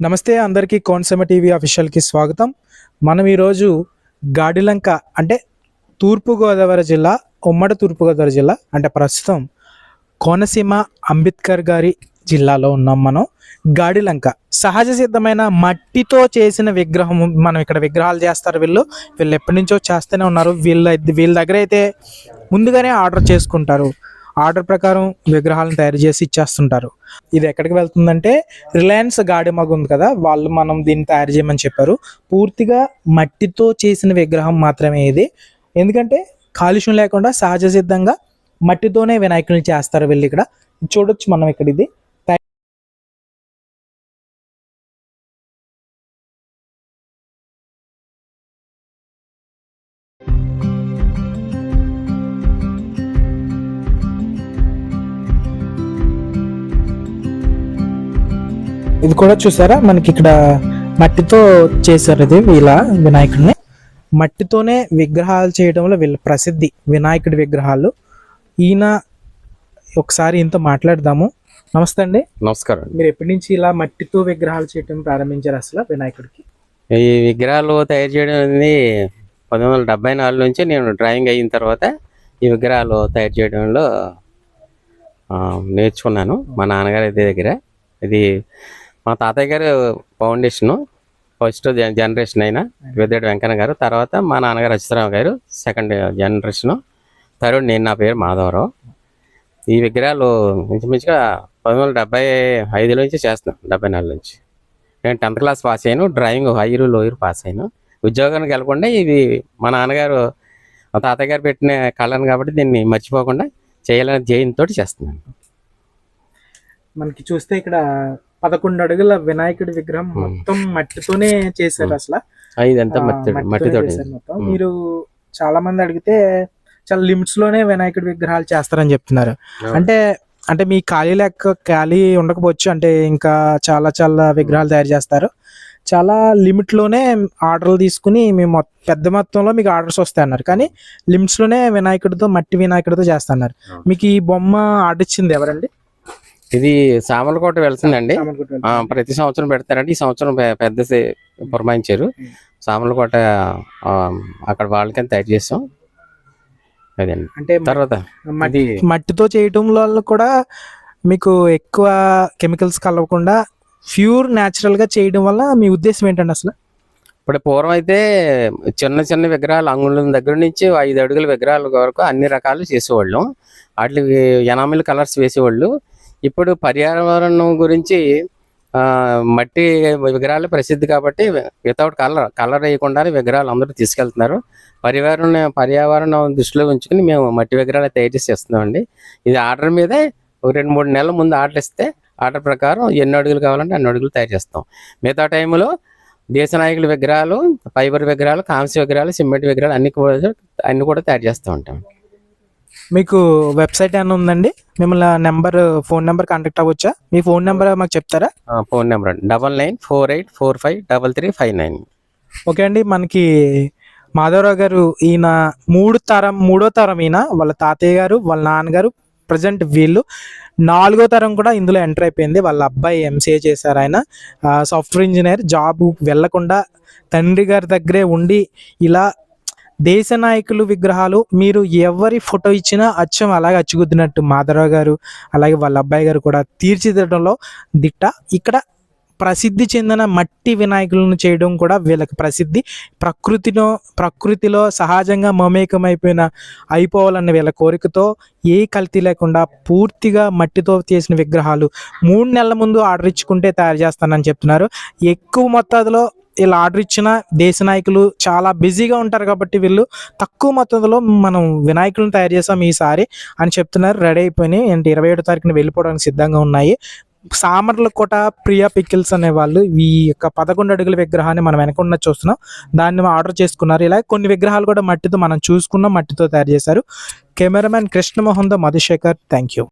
నమస్తే అందరికీ కోనసీమ టీవీ అఫీషియల్కి స్వాగతం. మనం ఈరోజు గాడిలంక అంటే తూర్పుగోదావరి జిల్లా ఉమ్మడి తూర్పుగోదావరి జిల్లా అంటే ప్రస్తుతం కోనసీమ అంబేద్కర్ గారి జిల్లాలో ఉన్నాం మనం. గాడిలంక సహజ సిద్ధమైన మట్టితో చేసిన విగ్రహం మనం ఇక్కడ విగ్రహాలు చేస్తారు వీళ్ళు. వీళ్ళు ఎప్పటి నుంచో చేస్తూనే ఉన్నారు. వీళ్ళ వీళ్ళ దగ్గర అయితే ముందుగానే ఆర్డర్ చేసుకుంటారు. ఆర్డర్ ప్రకారం విగ్రహాలను తయారు చేసి ఇచ్చేస్తుంటారు. ఇది ఎక్కడికి వెళ్తుందంటే రిలయన్స్ గాడిమగ ఉంది కదా వాళ్ళు మనం దీన్ని తయారు చేయమని చెప్పారు. పూర్తిగా మట్టితో చేసిన విగ్రహం మాత్రమే ఇది. ఎందుకంటే కాలుష్యం లేకుండా సహజ సిద్ధంగా మట్టితోనే వినాయకుని చేస్తారు వెళ్ళి ఇక్కడ. చూడొచ్చు మనం ఇక్కడ ఇది. ఇది కూడా చూసారా? మనకి ఇక్కడ మట్టితో చేశారు ఇది వీళ్ళ వినాయకుడిని. మట్టితోనే విగ్రహాలు చేయడంలో వీళ్ళ ప్రసిద్ధి వినాయకుడి విగ్రహాలు. ఈయన ఒకసారి ఇంత మాట్లాడదాము. నమస్తే అండి. నమస్కారం మీరు ఎప్పటి నుంచి ఇలా మట్టితో విగ్రహాలు చేయడం ప్రారంభించారు అసలు వినాయకుడికి? ఈ విగ్రహాలు తయారు చేయడం అనేది పంతొమ్మిది వందల డెబ్బై నాలుగు నుంచి నేను డ్రాయింగ్ అయిన తర్వాత ఈ విగ్రహాలు తయారు చేయడంలో నేర్చుకున్నాను మా నాన్నగారి ఇదే దగ్గర. ఇది మా తాతయ్య గారు ఫౌండేషను ఫస్ట్ జనరేషన్ అయిన పెద్దడు వెంకన్న గారు తర్వాత మా నాన్నగారు అచ్యుతరావు గారు సెకండ్ జనరేషను. థర్డ్ నేను నా పేరు మాధవరావు. ఈ విగ్రహాలు మించుమించుగా పంతొమ్మిది వందల డెబ్బై ఐదులో నుంచి చేస్తున్నాను డెబ్బై నాలుగు నుంచి. నేను టెన్త్ క్లాస్ పాస్ అయ్యాను డ్రాయింగ్ హైయర్ లోయర్ పాస్ అయ్యాను. ఉద్యోగానికి వెళ్ళకుండా ఇవి మా నాన్నగారు మా తాతయ్య గారు పెట్టిన కళను కాబట్టి దీన్ని మర్చిపోకుండా చేయాలని ధ్యేయంతో చేస్తున్నాను. మనకి చూస్తే ఇక్కడ పదకొండు అడుగుల వినాయకుడి విగ్రహం మొత్తం మట్టితోనే చేశారు అసలు. ఇదంతా మట్టితో మొత్తం. మీరు చాలా మంది అడిగితే చాలా లిమిట్స్లోనే వినాయకుడి విగ్రహాలు చేస్తారని చెప్తున్నారు. అంటే అంటే మీ ఖాళీ లెక్క ఖాళీ ఉండకపోవచ్చు అంటే ఇంకా చాలా చాలా విగ్రహాలు తయారు చేస్తారు. చాలా లిమిట్లోనే ఆర్డర్లు తీసుకుని మేము మొ- పెద్ద మొత్తంలో మీకు ఆర్డర్స్ వస్తాయి అన్నారు. కానీ లిమిట్స్లోనే వినాయకుడితో మట్టి వినాయకుడితో చేస్తున్నారు. మీకు ఈ బొమ్మ ఆర్డర్ ఇచ్చింది ఎవరండి? ఇది సామలకోట వెళ్తుందండి. ఆ, ప్రతి సంవత్సరం పెడతారండి. ఈ సంవత్సరం పెద్ద సే- పురమాయించారు. సామలకోట అక్కడ వాళ్ళకని తయారు చేసాం అదండి. అంటే తర్వాత మట్టితో చేయటం వల్ల కూడా మీకు ఎక్కువ కెమికల్స్ కలవకుండా ప్యూర్ న్యాచురల్గా చేయడం వల్ల మీ ఉద్దేశం ఏంటండి అసలు? ఇప్పుడు పూర్వం అయితే చిన్న చిన్న విగ్రహాలు అంగుళం దగ్గర నుంచి ఐదు అడుగుల విగ్రహాల వరకు అన్ని రకాలు చేసేవాళ్ళం. వాటికి ఎనామిల్ కలర్స్ వేసేవాళ్ళు. ఇప్పుడు పర్యావరణం గురించి మట్టి విగ్రహాలు ప్రసిద్ధి కాబట్టి వితౌట్ కలర్ కలర్ వేయకుండానే విగ్రహాలు అందరూ తీసుకెళ్తున్నారు. పర్యావరణ పర్యావరణం దృష్టిలో ఉంచుకుని మేము మట్టి విగ్రహాలు తయారు చేసి ఇస్తున్నామండి ఇది ఆర్డర్ మీదే ఒక రెండు మూడు నెలల ముందు ఆర్డర్ ఇస్తే ఆర్డర్ ప్రకారం ఎన్ని అడుగులు కావాలంటే అన్ని అడుగులు తయారు చేస్తాం. మిగతా టైంలో దేశ నాయకుల విగ్రహాలు ఫైబర్ విగ్రహాలు కాంస్య విగ్రహాలు సిమెంట్ విగ్రహాలు అన్ని కూడా అన్ని కూడా తయారు చేస్తూ ఉంటాం. మీకు వెబ్సైట్ ఏమైనా ఉందండి? మిమ్మల్ని నెంబర్ ఫోన్ నెంబర్ కాంటాక్ట్ అవ్వచ్చా? మీ ఫోన్ నెంబర్ మాకు చెప్తారా? Phone number double nine four eight four five double three five nine. Okay అండి. మనకి మాధవరావు గారు ఈయన మూడు తరం మూడో తరం ఈయన వాళ్ళ తాతయ్య గారు వాళ్ళ నాన్నగారు ప్రజెంట్ వీళ్ళు. నాలుగో తరం కూడా ఇందులో ఎంటర్ అయిపోయింది. వాళ్ళ అబ్బాయి ఎంసీఏ చేశారు ఆయన. సాఫ్ట్వేర్ ఇంజనీర్ జాబ్ వెళ్ళకుండా తండ్రి గారి దగ్గరే ఉండి ఇలా దేశ నాయకులు విగ్రహాలు మీరు ఎవరి ఫోటో ఇచ్చినా అచ్చం అలాగే అచ్చుగుద్దినట్టు మాధవరావు గారు అలాగే వాళ్ళ అబ్బాయి గారు కూడా తీర్చిదిద్దడంలో దిట్ట. ఇక్కడ ప్రసిద్ధి చెందిన మట్టి వినాయకులను చేయడం కూడా వీళ్ళకి ప్రసిద్ధి. ప్రకృతిలో ప్రకృతిలో సహజంగా మమేకమైపోయిన అయిపోవాలన్న వీళ్ళ కోరికతో ఏ కల్తీ లేకుండా పూర్తిగా మట్టితో చేసిన విగ్రహాలు మూడు నెలల ముందు ఆర్డర్ ఇచ్చుకుంటే తయారు చేస్తానని చెప్తున్నారు. ఎక్కువ మొత్తాదులో ఇలా ఆర్డర్ ఇచ్చిన దేశ నాయకులు చాలా బిజీగా ఉంటారు కాబట్టి వీళ్ళు తక్కువ మొత్తంలో మనం వినాయకులను తయారు చేసాం ఈసారి అని చెప్తున్నారు. రెడీ అయిపోయినాయి. అంటే ఇరవై ఏడు తారీఖున వెళ్ళిపోవడానికి సిద్ధంగా ఉన్నాయి. సామర్ల కోట ప్రియా పికిల్స్ అనే వాళ్ళు ఈ యొక్క పదకొండు అడుగుల విగ్రహాన్ని మనం వెనకుండా చూస్తున్నాం. దాన్ని ఆర్డర్ చేసుకున్నారు. ఇలా కొన్ని విగ్రహాలు కూడా మట్టితో మనం చూసుకున్నాం మట్టితో తయారు చేశారు. కెమెరామెన్ కృష్ణమోహన్ దో మధుశేఖర్. Thank you